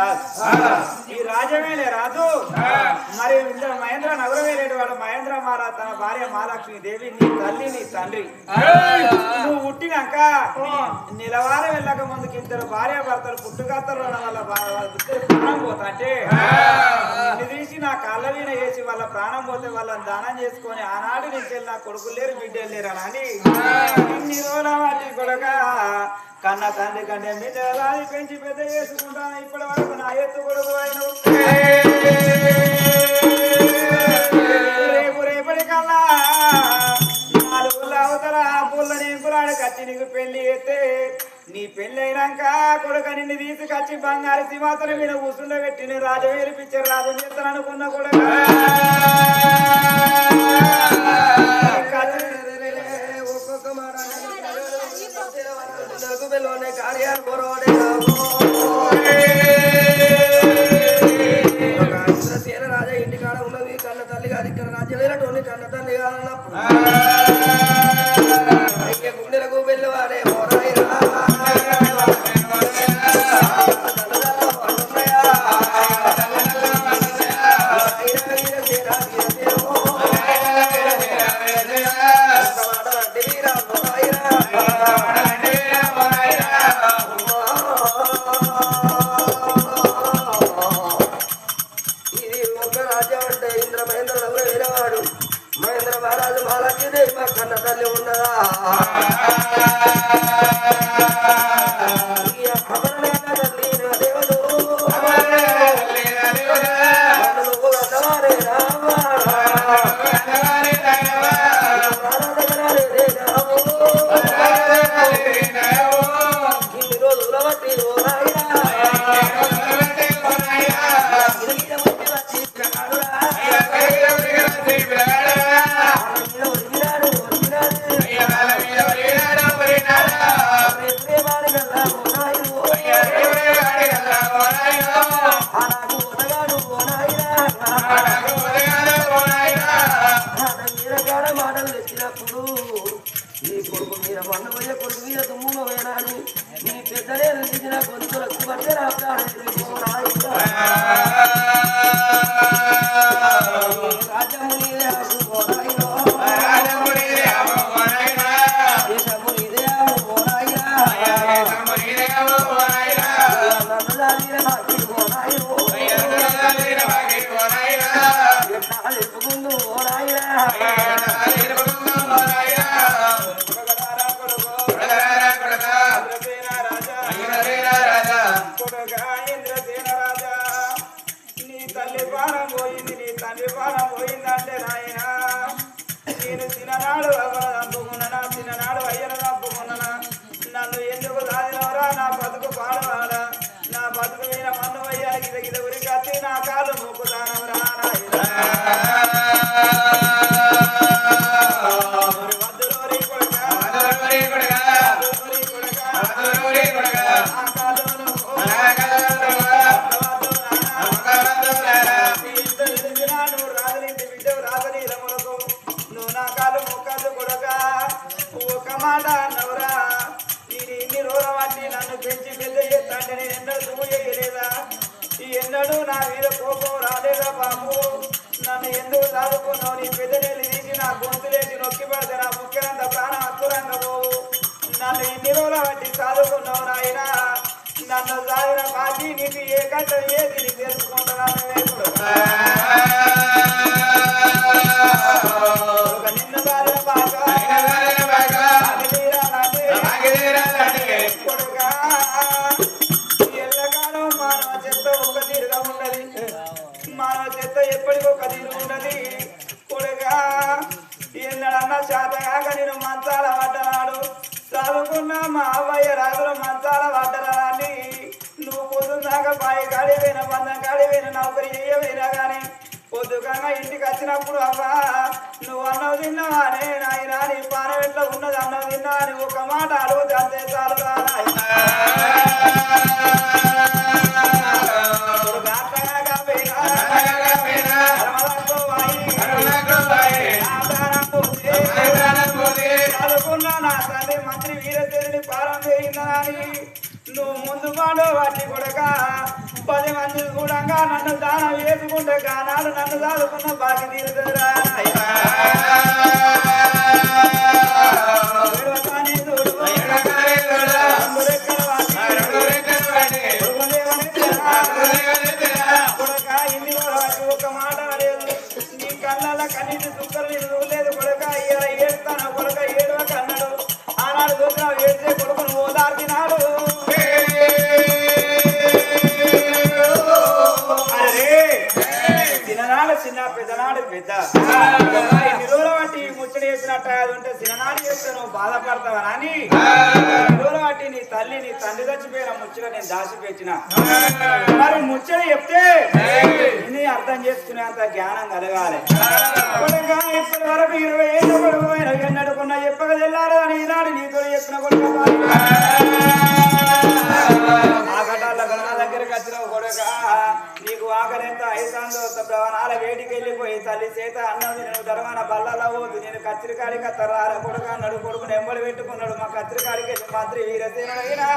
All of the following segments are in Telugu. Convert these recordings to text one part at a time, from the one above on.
కాదు ఈ రాజమేలే రాజు. మరి ఇందులో మహేంద్ర నగరం వేలేడు వాడు. మహేంద్ర మారా తన భార్య మహాలక్ష్మి దేవి నీ తల్లి నీ తండ్రి. నువ్వు పుట్టినాక నిలవార వెళ్ళక ముందుకి ఇద్దరు భార్య భర్తలు పుట్టుకత్తలు వాళ్ళ భా- ప్రాణం పోతా అంటే తీసి నా కళ్ళవీన చేసి వాళ్ళ ప్రాణం పోతే వాళ్ళని దానం చేసుకొని ఆనాడు నుంచి నా కొడుకులు లేరు బిడ్డలు లేరు అని ఇన్ని రోజుల వాటి కొడక. కన్న తండ్రి కంటే మీద పెంచి పెద్ద చేసుకుంటాను. ఇప్పటి వరకు నా ఎత్తు కొడుకు ఆయన రేపు రేపటి కల్లా నాలుగు అవతల పుల్ల నేంకురాడు కచ్చి నీకు పెళ్ళి అయితే నీ పెళ్ళైనాక అయినాక కొడుక నిన్ను తీసుకొచ్చి బంగారు సింహాసనం మీద కూర్చుండబెట్టి నేను రాజవేలు పిక్చర్ రాజు చేస్తాను అనుకున్న కొడుక. నీకు ఏ కట్ట ఏది తెలుసుకుంటున్నాను ఒక నిన్ను సాగిన బాగా కొడుకా ఎల్లకాలం మానవ చెత్త ఒక తీరుగా ఉన్నది. మానవ చెత్త ఎప్పటికీ ఒక తీరు ఉన్నది. కొడుగా ఎన్నడన్నా శాతగాక నేను మంచాల పడ్డనాడు చదువుకున్న మా అవ్వయ్య రాజులు మంచాల పొద్దున్నాక బాయి కాడిపోయిన బంధం కాడిపోయిన నౌకరి చేయపోయినా కానీ పొద్దుకంగా ఇంటికి వచ్చినప్పుడు అవ్వా నువ్వు అన్నం తిన్నావానే నాయన నీ పానం ఎట్లా ఉన్నది అన్నం తిన్నా అని ఒక మాట అడుగుతే అంతే చాలు చదువుకున్న నా తండ్రి మంత్రి వీరసేనుని పాలన చేయిందని నువ్వు ముందు పాడు వాటి కొడక. పది మంది కూడా నన్ను దానం వేసుకుంటే కానాడు నన్ను దాదుకున్న బాకి తీరుతుందిరా. విడవతానే చూడు. రెండురెక్కల వాటి. కొడుకా, ఇన్ని బాధపడతావా అని ఇన్ని నీ తల్లి నీ తండ్రి చచ్చిపోయిన ముచ్చట నేను దాచిపెట్టిన. మరి ముచ్చట చెప్తే నీ అర్థం చేసుకునేంత జ్ఞానం కలగాలి. ఇప్పటి వరకు ఇరవై ఏళ్ళు కొడుకు అయిన ఎన్నడుకున్నా తెల్లారు? అని ఈనాడు నీతో చెప్పిన కొడుకు ఆకలి ప్రాణాల వేడికి వెళ్ళిపోయి తల్లి చేత అన్నది నేను ధర్మాన బల్లలో పోతు నేను కత్తిరికాడికి అత్తరాల కొడుక అన్నాడు కొడుకు నెంబడి పెట్టుకున్నాడు. మా కత్తిరికాడికి వెళ్ళి మంత్రి వీరసేనైనా.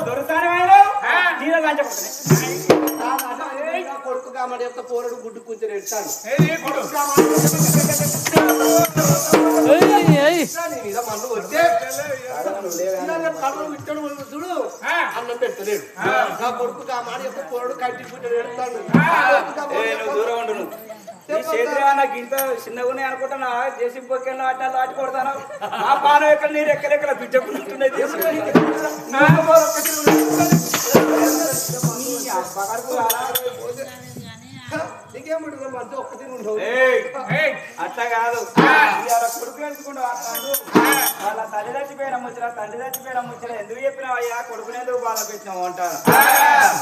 దొరసానమైన నీళ్ళ లంచపడుతుంది కొడుకు కామడి యొక్క పోరడు గుడ్డు కూర్చొని ఎడతాను మీద మన్ను వస్తే కళ్ళు చూడు అన్నం పెట్టలేడు నా కొడుకు కామాడి యొక్క పోరడు కంటి గుడ్డు ఎడతాను దూరం ఉండు నువ్వు నీ చిన్నగా ఉన్నాయి అనుకుంటున్నా చేసి పొక్కెళ్ళ అట్లా లాటి కొడతాను ఆ పానం ఎక్కడ నీరు ఎక్కడెక్కడ బిడ్డకున్నట్టున్నాయి ఒక్కటి ఉండవు అట్లా కాదు. కొడుకు వస్తాడు వాళ్ళ తల్లి చచ్చిపోయిన ముచ్చట తండ్రి చచ్చిపోయిన ముచ్చట ఎందుకు చెప్పినావు అయ్యా? కొడుకుని ఎందుకు బాధ పెట్టినావు అంటారు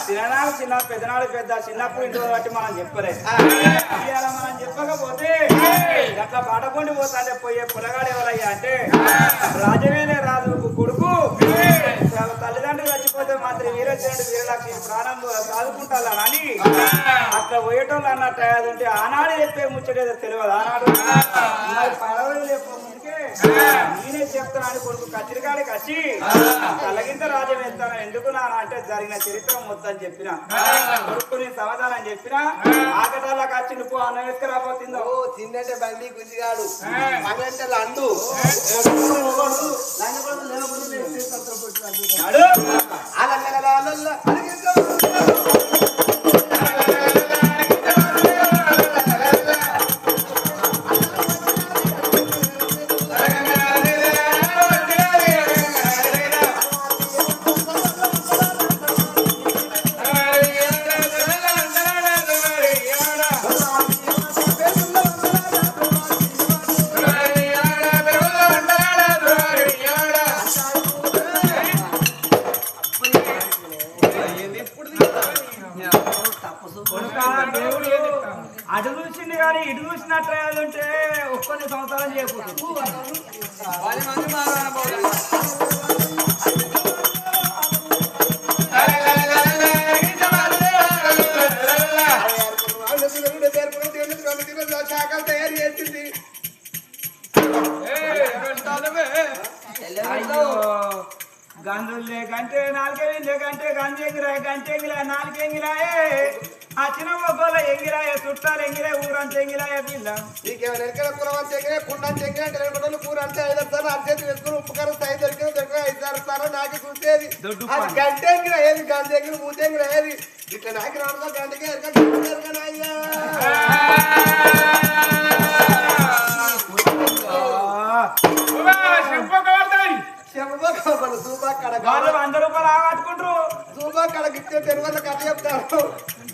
చిన్ననాడు చిన్న పెద్దనాడు పెద్ద చిన్నప్పుడు ఇంటి బట్టి మనం చెప్పలేదు ఇవాళ మనం చెప్పకపోతే అట్లా పాటపండి పోతాంటే పోయే పులగాడు ఎవరయ్యా అంటే రాజవేలే రాజు కొడుకు వాళ్ళ తల్లిదండ్రులు చచ్చిపోతే మాత్రం వీరలక్ష్మి ప్రాణం సాదుకుంటారా అని? అట్లా పోయేటోళ్ళు అన్నట్టు అదంటే ఆనాడు చెప్పే ముచ్చటేదో తెలియదు. ఆనాడు ముందుకే నేనే చెప్తానని కొడుకు కచ్చిరికాడికి వచ్చి తలగింత రాజ్యం ఎత్తాను ఎందుకు నాన్న అంటే జరిగిన చరిత్ర మొత్తం చెప్పిన. కొడుకు నేను సమాధానం చెప్పిన. ఆకటాలకు వచ్చి నువ్వు అన్నం వేసుకురాపోతుందో ఓ తిన్నంటే బండి గుంజిగాడు పగంటే లండు. నాడు కొడుకా, సార్లు అర్జెంట్ వేసుకుని ఉప్పు కారం సైజ్ దొరికిన దొరికిన ఐదు సార్లు నాకే చూసేది. అది. గంట ఎగిన ఏది గంట ఎగిన మూత ఎగిన ఏది? ఇట్లా నాకి రావడం గంటకి ఎరక గంట ఎరక నాయ్యా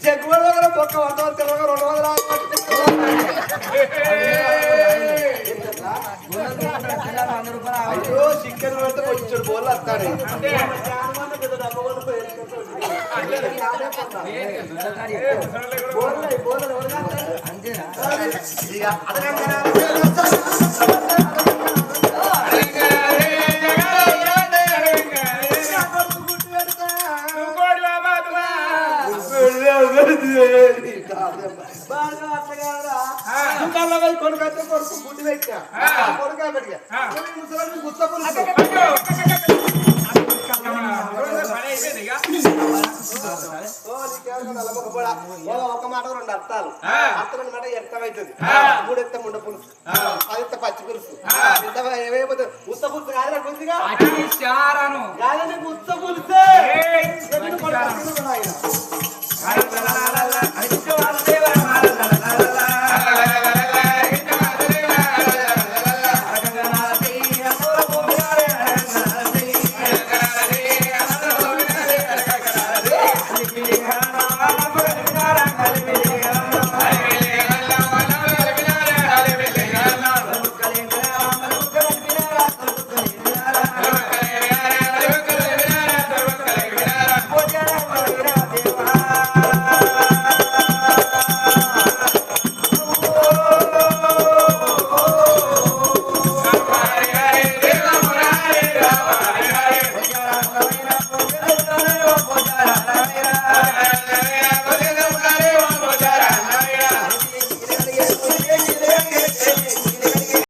జగ్గుల దగ్గర బొక్క వంద తెలవగా రెండు వందల చికెన్ పెడితే కొంచెం బోల్ వస్తాడు. దుకాణంలో పోయి కొనుక్కొస్తే కొడుకు గుడ్డి పెట్టా. కొడుకు పెట్టా. ముసలి గుత్తపులు ఒక మాట రెండు అర్థాలు. అర్థం మాట ఎత్తమైతుంది మూడు ఎత్త ముండ పులుసు. అది ఎత్త పచ్చి పులుసు. ఏమైపోతుంది ఉత్త పులుసు కాదురా కొద్దిగా? ఉత్త పులుసే. కొడుకు ఆయన.